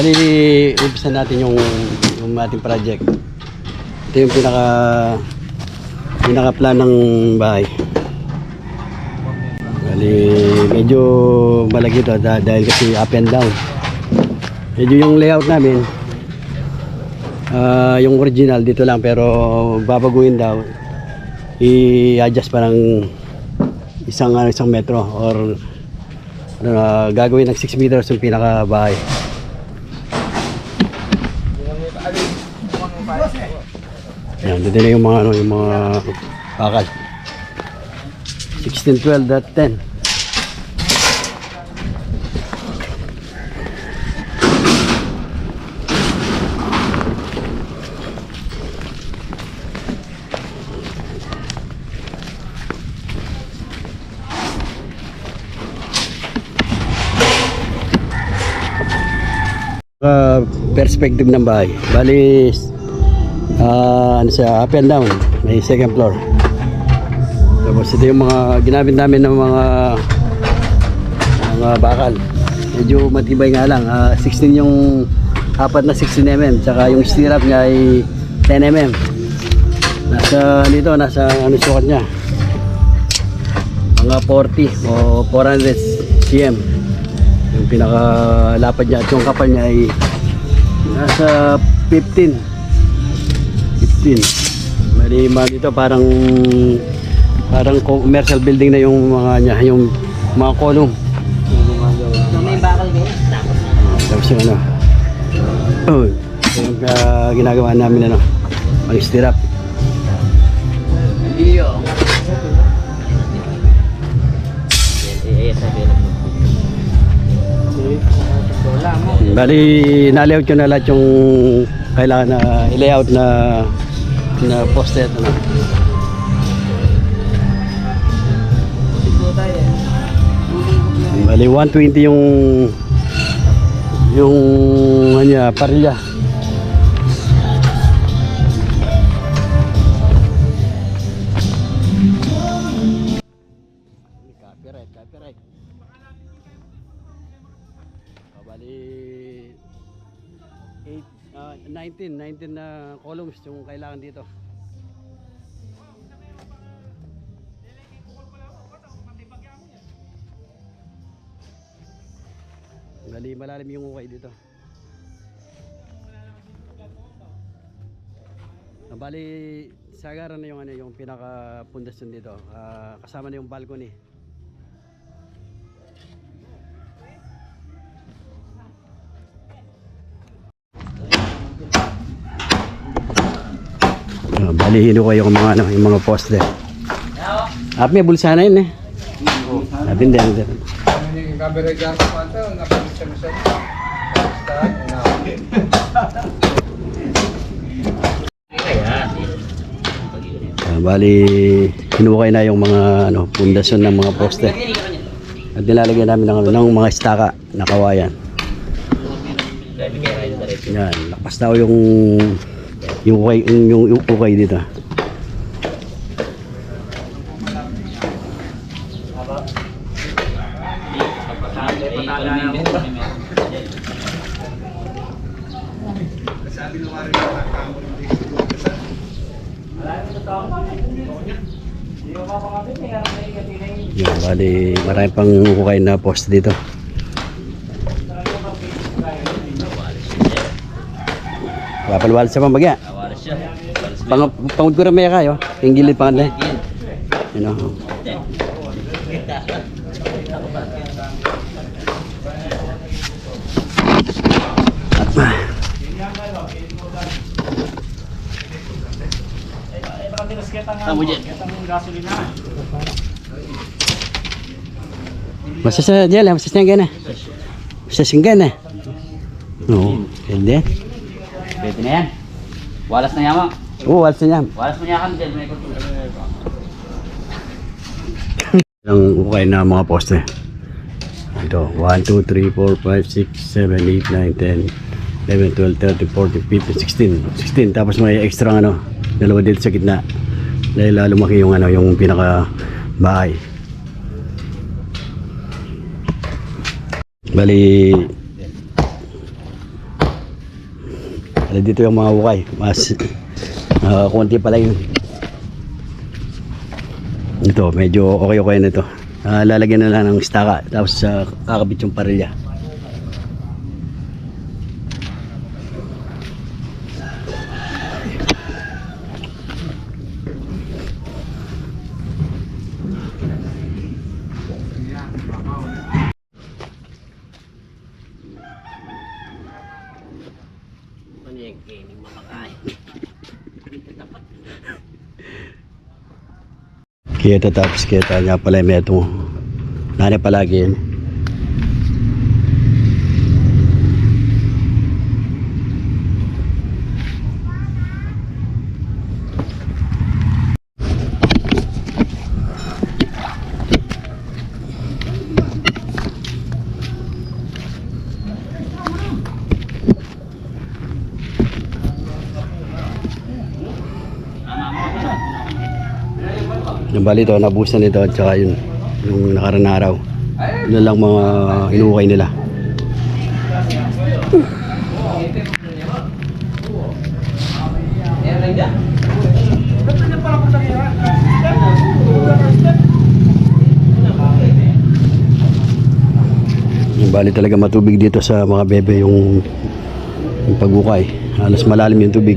Bali, umpisa natin yung, yung ating project. Ito yung pinaka pinaka plan ng bahay. Bali, medyo malaki ito dah- dahil kasi up and down. Medyo yung layout namin, ah, yung original dito lang pero babaguhin daw. I-adjust parang isang ano, isang metro or ano, ah, gagawin ng 6 meters yung pinaka bahay. Yan, dito na yung mga ano, yung mga bakal. 1612.10. Uh, perspective ng bahay. Bali, ah ano siya, up and down. May second floor. Tapos ito yung mga ginamit namin ng mga mga bakal. Medyo matibay nga lang. Ah, 16 yung apat na 16 mm. Tsaka yung stirrup niya ay 10 mm. Nasa dito, nasa ano sukat niya? Mga 40 o 400 cm. Yung pinakalapad niya at yung kapal niya ay nasa 15. 15. Mali ma dito parang parang commercial building na yung mga niya, yung mga column. May bakal din. Tapos yung ano. Oh, yung ah, ginagawa namin ano. Ang stirrup. Iyo. Bali, na-layout ko na lahat yung kailangan na i-layout na na poste at ano. Bali, 120 yung yung ano parilya. 19 19 na columns yung kailangan dito. Bali malalim yung ukay dito. Ah, bali sagaran na yung ano yung pinaka pundasyon dito. Ah, kasama na yung balcony. Ah, bali hino ko yung mga ano, yung mga poste. At may bulsa na yun eh. Bisa. Start now. Ah, bali hinukay na yung mga ano, pundasyon ng mga poste. At nilalagyan namin ng, ano, ng mga estaka na kawayan. Yan, lakas daw yung yung ukay, yung, yung, ukay dito. Yan, bali marami pang ukay na poste dito. Wapal-wal sa pambagya. Pang pangud ko ramaya kayo. Yung gilid pa kanila. You know. Kamu dyan. Masasa dia lah, masasa gana. Masasa gana. Oo, hindi. Pwede na yan. Walas na yama. Oo, wal sa niya. Walas mo niya kan dyan. May kultura. Ang ukay na mga poste. Ito, 1, 2, 3, 4, 5, 6, 7, 8, 9, 10, 11, 12, 13, 14, 15, 16. 16. Tapos may extra ano, dalawa dito sa gitna. Dahil uh, lumaki yung ano, yung pinaka bahay. Bali Bali dito yung mga ukay. Mas ah, konti pala yun. Ito, medyo okay-okay na ito. Ah, lalagyan na lang ng staka. Tapos sa kakabit yung parilya. Kita tapos kita nga pala may ito. Nani palagi yun. Yung bali ito, nabusan nito at saka yun, yung nakarang na araw. Yun lang mga inukay nila. Yung bali talaga matubig dito sa mga bebe yung, yung pagukay. Halos malalim yung tubig.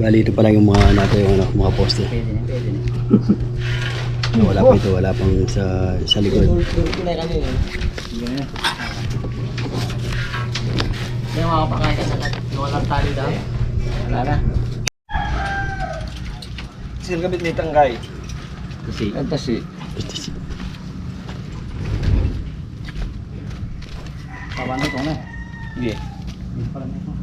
Bali ito pa lang yung mga nato yung ano, mga poste. Pwede na, pwede na. Wala pa ito, wala pang sa, sa likod. Yung mga pakain ka sa walang tali daw. Wala na. Sir kabit ni Tanggay. Kasi, Ito si. paano ito na? Hindi. Hindi pa lang ito.